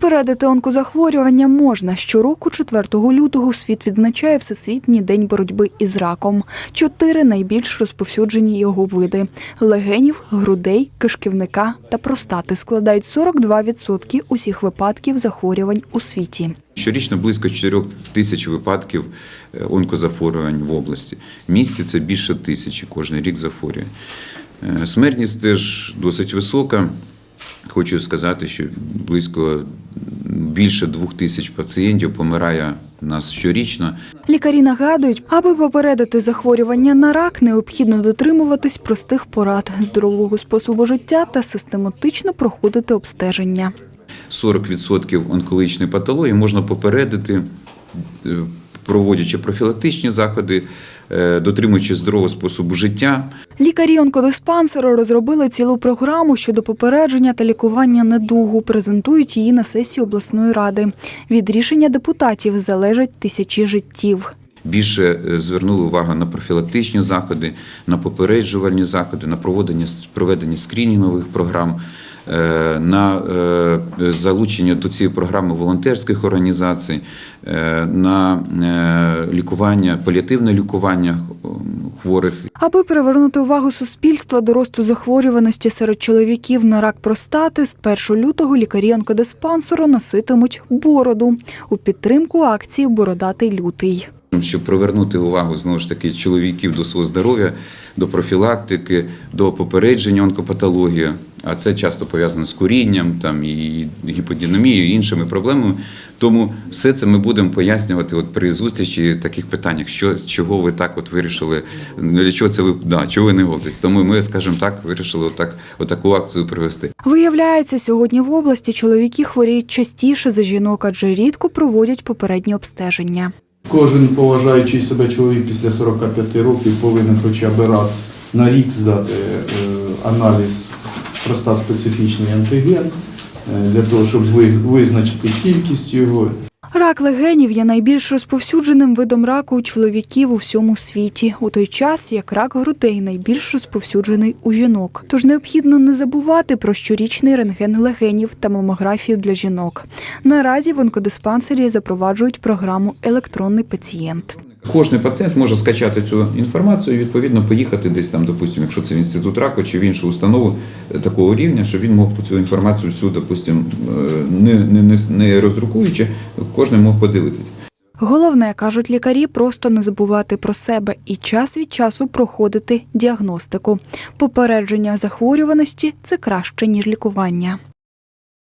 Попередити онкозахворювання можна. Щороку, 4 лютого, світ відзначає Всесвітній день боротьби із раком. Чотири найбільш розповсюджені його види: легенів, грудей, кишківника та простати складають 42% усіх випадків захворювань у світі. Щорічно близько 4 тисяч випадків е, онкозахворювань в області. В місті це більше тисячі кожен рік захворює. Е, Смертність теж досить висока. Хочу сказати, що близько більше двох тисяч пацієнтів помирає у нас щорічно. Лікарі нагадують, аби попередити захворювання на рак, необхідно дотримуватись простих порад, здорового способу життя та систематично проходити обстеження. 40% онкологічної патології можна попередити, е, проводячи профілактичні заходи, е, дотримуючись здорового способу життя. Лікарі онкодиспансеру розробили цілу програму щодо попередження та лікування недугу. Презентують її на сесії обласної ради. Від рішення депутатів залежать тисячі життів. Більше е, звернули увагу на профілактичні заходи, на попереджувальні заходи, на проведення проведення скринінгових програм, на е, залучення до цієї програми волонтерських організацій, е, на е, лікування, паліативне лікування е, хворих Аби привернути увагу суспільства до росту захворюваності серед чоловіків на рак простати, з 1 лютого лікарі онкодиспансеру носитимуть бороду у підтримку акції Бородатий лютий. Щоб привернути увагу знову ж таки чоловіків до свого здоров'я, до профілактики, до попередження онкопатології. А це часто пов'язано з курінням, там і гіподінамією, і іншими проблемами. Тому все це ми будемо пояснювати от при зустрічі таких питаннях, що чого ви так от вирішили, для чого це ви да, чого ви не готуєтесь. Тому ми, скажімо так, вирішили отак, отаку акцію провести. Виявляється, сьогодні в області чоловіки хворіють частіше за жінок, адже рідко проводять попередні обстеження. Кожен поважаючий себе чоловік після 45 років повинен хоча б раз на рік здати е, аналіз проста специфічний антиген е, для того, щоб визначити кількість його Рак легенів є найбільш розповсюдженим видом раку у чоловіків у всьому світі, у той час як рак грудей найбільш розповсюджений у жінок. Тож необхідно не забувати про щорічний рентген легенів та мамографію для жінок. Наразі в онкодиспансері запроваджують програму Електронний пацієнт. Кожний пацієнт може скачати цю інформацію і відповідно поїхати десь там, допустимо, якщо це в інститут раку чи в іншу установу е, такого рівня, щоб він мог цю інформацію всю, допустимо, е, не, не, не, роздрукуючи, кожен мог подивитися. Головне, кажуть лікарі, просто не забувати про себе і час від часу проходити діагностику. Попередження захворюваності це краще ніж лікування.